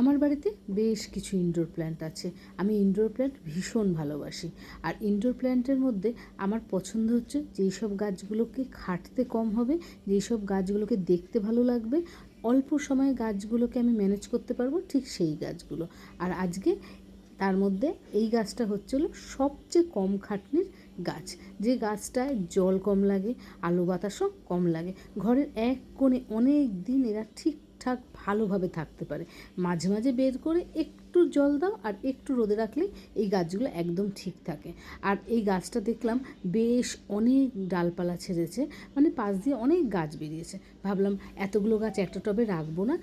আমার বাড়িতে বেশ কিছু ইনডোর প্ল্যান্ট আছে। আমি ইনডোর প্ল্যান্ট ভীষণ ভালোবাসি। আর ইনডোর প্ল্যান্টের মধ্যে আমার পছন্দ হচ্ছে যেই সব গাছগুলোকে খাটতে কম হবে যেই সব গাছগুলোকে দেখতে ভালো লাগবে, অল্প সময়ে গাছগুলোকে আমি ম্যানেজ করতে পারব ঠিক সেই গাছগুলো। আর আজকে তার মধ্যে এই গাছটা হচ্ছিল সবচেয়ে কম খাটনির গাছ। যে গাছটায় জল কম লাগে, আলো বাতাসও কম লাগে। ঘরের এক কোণে অনেক দিন এরা ঠিকঠাক ভালোভাবে থাকতে পারে। মাঝে মাঝে বের করে একটু জল দাও আর একটু রোদে রাখলে এই গাছগুলো একদম ঠিক থাকে। আর এই গাছটা দেখলাম বেশ অনেক ডালপালা ছেড়েছে মানে পাশ দিয়ে অনেক গাছ বেরিয়েছে। ভাবলাম এতগুলো গাছ একটা টবে রাখব না।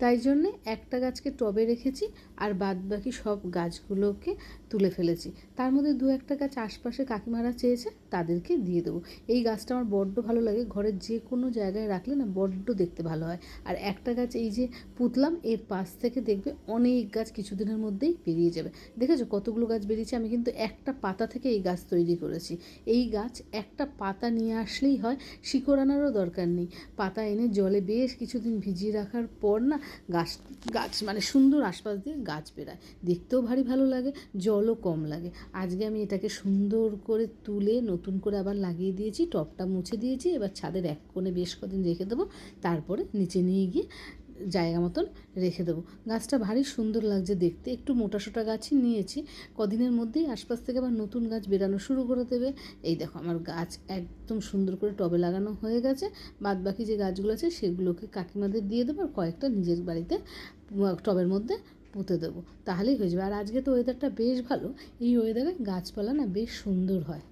তাই জন্যে একটা গাছকে টবে রেখেছি আর বাদ বাকি সব গাছগুলোকে তুলে ফেলেছি। তার মধ্যে দু একটা গাছ আশপাশে কাকিমারা চেয়েছে তাদেরকে দিয়ে দেবো। এই গাছটা আমার বড্ড ভালো লাগে। ঘরের যে কোনো জায়গায় রাখলে না বড্ড দেখতে ভালো হয়। আর একটা গাছ এই যে পুতলাম, এর পাশ থেকে দেখবে অনেক গাছ কিছুদিনের মধ্যেই বেরিয়ে যাবে। দেখেছ কতগুলো গাছ বেরিয়েছে? আমি কিন্তু একটা পাতা থেকে এই গাছ তৈরি করেছি। এই গাছ একটা পাতা নিয়ে আসলেই হয়, শিকড় আনারও দরকার নেই। পাতা এনে জলে বেশ কিছুদিন ভিজিয়ে রাখার পর না গাছ গাছ মানে সুন্দর আশপাশ দিয়ে গাছ বেরায়। দেখতেও ভারী ভালো লাগে, জলও কম লাগে। আজকে আমি এটাকে সুন্দর করে তুলে নতুন করে আবার লাগিয়ে দিয়েছি, টপটা মুছে দিয়েছি, এবার ছাদের এক কোণে বেশ কদিন রেখে দেবো, তারপরে নিচে নিয়ে গিয়ে জায়গা মতন রেখে দেবো। গাছটা ভারী সুন্দর লাগছে দেখতে। একটু মোটা সোটা গাছই নিয়েছি। কদিনের মধ্যেই আশপাশ থেকে আবার নতুন গাছ বেরানো শুরু করে দেবে। এই দেখো আমার গাছ একদম সুন্দর করে টবে লাগানো হয়ে গেছে। বাদ বাকি যে গাছগুলো আছে সেগুলোকে কাকিমাদের দিয়ে দেবো আর কয়েকটা নিজের বাড়িতে টবের মধ্যে পুঁতে দেবো। তাহলেই হয়ে যাবে। আর আজকে তো ওয়েদারটা বেশ ভালো। এই ওয়েদারে গাছপালা না বেশ সুন্দর হয়।